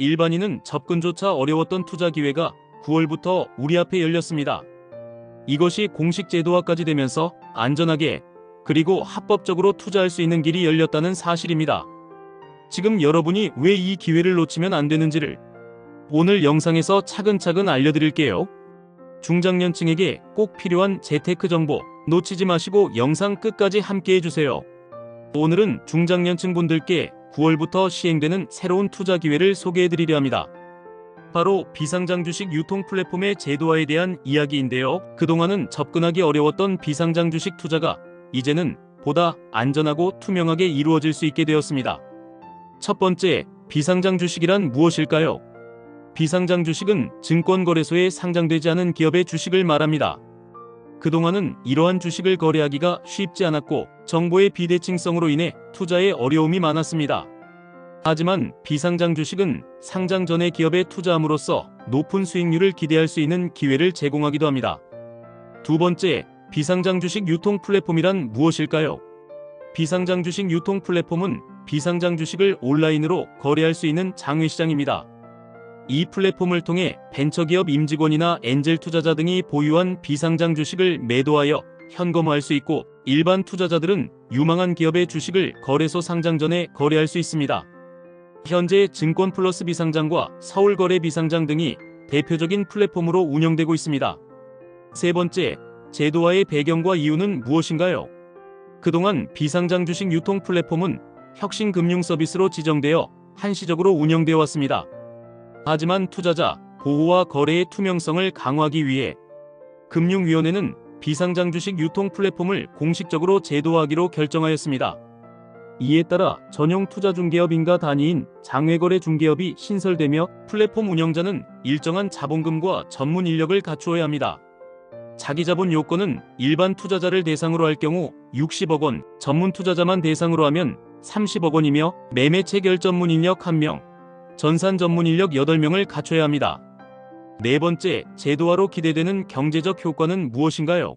일반인은 접근조차 어려웠던 투자 기회가 9월부터 우리 앞에 열렸습니다. 이것이 공식 제도화까지 되면서 안전하게 그리고 합법적으로 투자할 수 있는 길이 열렸다는 사실입니다. 지금 여러분이 왜 이 기회를 놓치면 안 되는지를 오늘 영상에서 차근차근 알려드릴게요. 중장년층에게 꼭 필요한 재테크 정보 놓치지 마시고 영상 끝까지 함께 해주세요. 오늘은 중장년층 분들께 9월부터 시행되는 새로운 투자 기회를 소개해드리려 합니다. 바로 비상장 주식 유통 플랫폼의 제도화에 대한 이야기인데요. 그동안은 접근하기 어려웠던 비상장 주식 투자가 이제는 보다 안전하고 투명하게 이루어질 수 있게 되었습니다. 첫 번째, 비상장 주식이란 무엇일까요? 비상장 주식은 증권거래소에 상장되지 않은 기업의 주식을 말합니다. 그동안은 이러한 주식을 거래하기가 쉽지 않았고 정보의 비대칭성으로 인해 투자에 어려움이 많았습니다. 하지만 비상장 주식은 상장 전에 기업에 투자함으로써 높은 수익률을 기대할 수 있는 기회를 제공하기도 합니다. 두 번째, 비상장 주식 유통 플랫폼이란 무엇일까요? 비상장 주식 유통 플랫폼은 비상장 주식을 온라인으로 거래할 수 있는 장외 시장입니다. 이 플랫폼을 통해 벤처기업 임직원이나 엔젤 투자자 등이 보유한 비상장 주식을 매도하여 현금화할 수 있고 일반 투자자들은 유망한 기업의 주식을 거래소 상장 전에 거래할 수 있습니다. 현재 증권 플러스 비상장과 서울거래 비상장 등이 대표적인 플랫폼으로 운영되고 있습니다. 세 번째, 제도화의 배경과 이유는 무엇인가요? 그동안 비상장 주식 유통 플랫폼은 혁신 금융 서비스로 지정되어 한시적으로 운영되어 왔습니다. 하지만 투자자 보호와 거래의 투명성을 강화하기 위해 금융위원회는 비상장 주식 유통 플랫폼을 공식적으로 제도화하기로 결정하였습니다. 이에 따라 전용 투자 중개업인가 단위인 장외거래 중개업이 신설되며 플랫폼 운영자는 일정한 자본금과 전문 인력을 갖추어야 합니다. 자기 자본 요건은 일반 투자자를 대상으로 할 경우 60억 원, 전문 투자자만 대상으로 하면 30억 원이며 매매 체결 전문 인력 1명, 전산 전문 인력 8명을 갖춰야 합니다. 네 번째, 제도화로 기대되는 경제적 효과는 무엇인가요?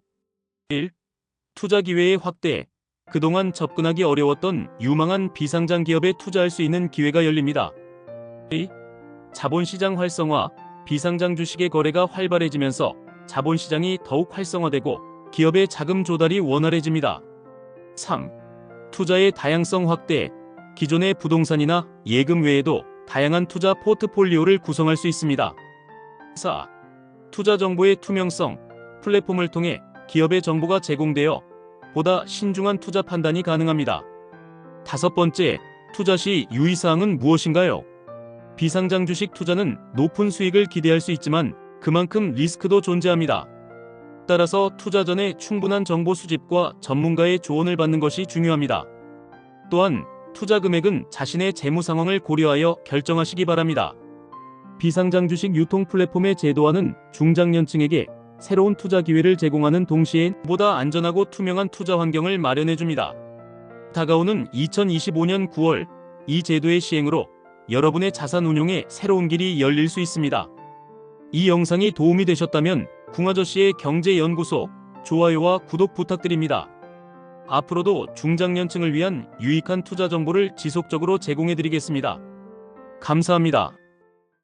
1. 투자 기회의 확대. 그동안 접근하기 어려웠던 유망한 비상장 기업에 투자할 수 있는 기회가 열립니다. 2. 자본시장 활성화. 비상장 주식의 거래가 활발해지면서 자본시장이 더욱 활성화되고 기업의 자금 조달이 원활해집니다. 3. 투자의 다양성 확대. 기존의 부동산이나 예금 외에도 다양한 투자 포트폴리오를 구성할 수 있습니다. 4. 투자 정보의 투명성. 플랫폼을 통해 기업의 정보가 제공되어 보다 신중한 투자 판단이 가능합니다. 다섯 번째, 투자 시 유의사항은 무엇인가요? 비상장 주식 투자는 높은 수익을 기대할 수 있지만 그만큼 리스크도 존재합니다. 따라서 투자 전에 충분한 정보 수집과 전문가의 조언을 받는 것이 중요합니다. 또한 투자 금액은 자신의 재무 상황을 고려하여 결정하시기 바랍니다. 비상장 주식 유통 플랫폼의 제도화는 중장년층에게 새로운 투자 기회를 제공하는 동시에 보다 안전하고 투명한 투자 환경을 마련해 줍니다. 다가오는 2025년 9월 이 제도의 시행으로 여러분의 자산 운용에 새로운 길이 열릴 수 있습니다. 이 영상이 도움이 되셨다면 궁아저씨의 경제연구소 좋아요와 구독 부탁드립니다. 앞으로도 중장년층을 위한 유익한 투자 정보를 지속적으로 제공해 드리겠습니다. 감사합니다.